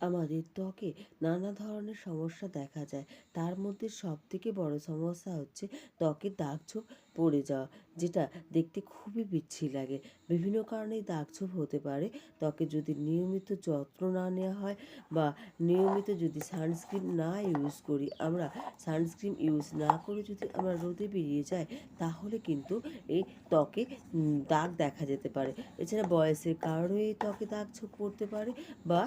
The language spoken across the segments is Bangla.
আমাদের ত্বকে নানা ধরনের সমস্যা দেখা যায়। তার মধ্যে সবথেকে বড় সমস্যা হচ্ছে ত্বকের দাগ ছোপ পড়ে যাওয়া, যেটা দেখতে খুবই বিচ্ছিরি লাগে। বিভিন্ন কারণে এই দাগ ছোপ হতে পারে। ত্বকে যদি নিয়মিত যত্ন না নেওয়া হয় বা নিয়মিত যদি সানস্ক্রিন না ইউজ করি, আমরা সানস্ক্রিন ইউজ না করে যদি আমরা রোদে বেরিয়ে যাই, তাহলে কিন্তু এই ত্বকে দাগ দেখা যেতে পারে। এছাড়া বয়সের কারণেও এই ত্বকে দাগ ছোপ পড়তে পারে বা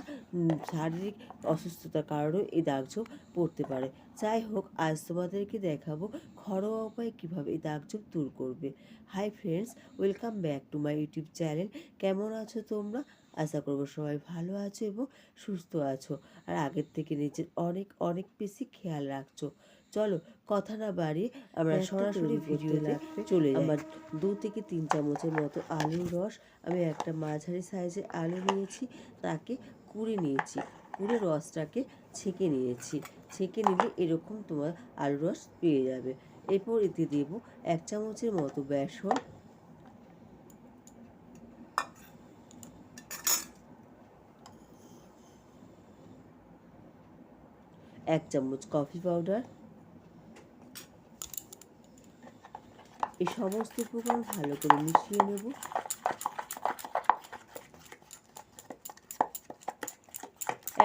শারীরিক অসুস্থতার কারণেও এই দাগ ছোপ পড়তে পারে। যাই হোক, আজ তোমাদেরকে দেখাবো ঘরোয়া উপায়ে কীভাবে এই দাগ ছোপ দূর করবে। Hi friends welcome back to my YouTube channel কেমন আছো তোমরা? আশা করব সবাই ভালো আছো এবং সুস্থ আছো। আর আগের থেকে নিজের অনেক অনেক বেশি খেয়াল রাখছো। চলো কথা না বাড়িয়ে আমরা সরাসরি ভিডিওতে চলে আমার দু থেকে তিন চামচের মতো আলুর রস আমি একটা মাঝারি সাইজের আলু নিয়েছি তাকে কুড়ে নিয়েছি। কুড়ে রসটাকে ছেঁকে নিয়েছি। ছেঁকে নিলে এরকম তোমার আলুর রস পেয়ে যাবে। এরপর এতে দেব এক চামচের মতো বেসন। এক চামচ কফি পাউডার। এই সমস্ত উপকরণ ভালো করে মিশিয়ে নেব।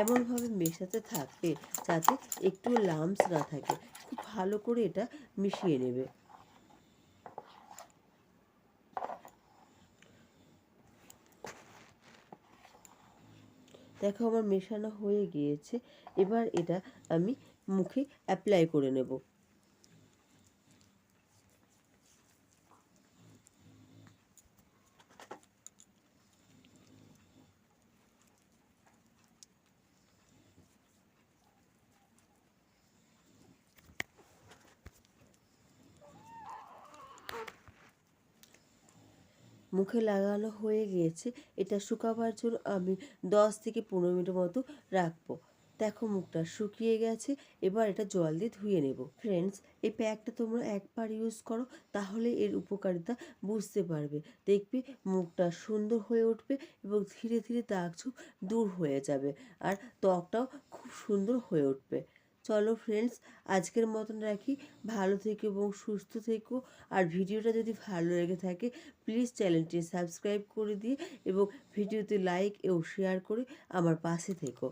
এমনভাবে মেশাতে থাকবে যাতে একটু লামস না থাকে। খুব ভালো করে এটা মিশিয়ে নেবে। দেখো আমার মেশানো হয়ে গিয়েছে। এবার এটা আমি মুখে অ্যাপ্লাই করে নেব। মুখে লাগানো হয়ে গিয়েছে। এটা শুকাবার জন্য আমি দশ থেকে পনেরো মিনিট মতো রাখব। দেখো মুখটা শুকিয়ে গেছে, এবার এটা জল দিয়ে ধুয়ে নেব। ফ্রেন্ডস এই প্যাকটা তোমরা একবার ইউজ করো, তাহলে এর উপকারিতা বুঝতে পারবে। দেখবে মুখটা সুন্দর হয়ে উঠবে এবং ধীরে ধীরে দাগ দূর হয়ে যাবে, আর ত্বকটাও খুব সুন্দর হয়ে উঠবে। চলো ফ্রেন্ডস আজকের মতন রাখি। ভালো থেকো এবং সুস্থ থেকো। আর ভিডিওটা যদি ভালো লেগে থাকে প্লিজ চ্যানেলটি সাবস্ক্রাইব করে দিয়ে এবং ভিডিওতে লাইক ও শেয়ার করে আমার পাশে থেকো।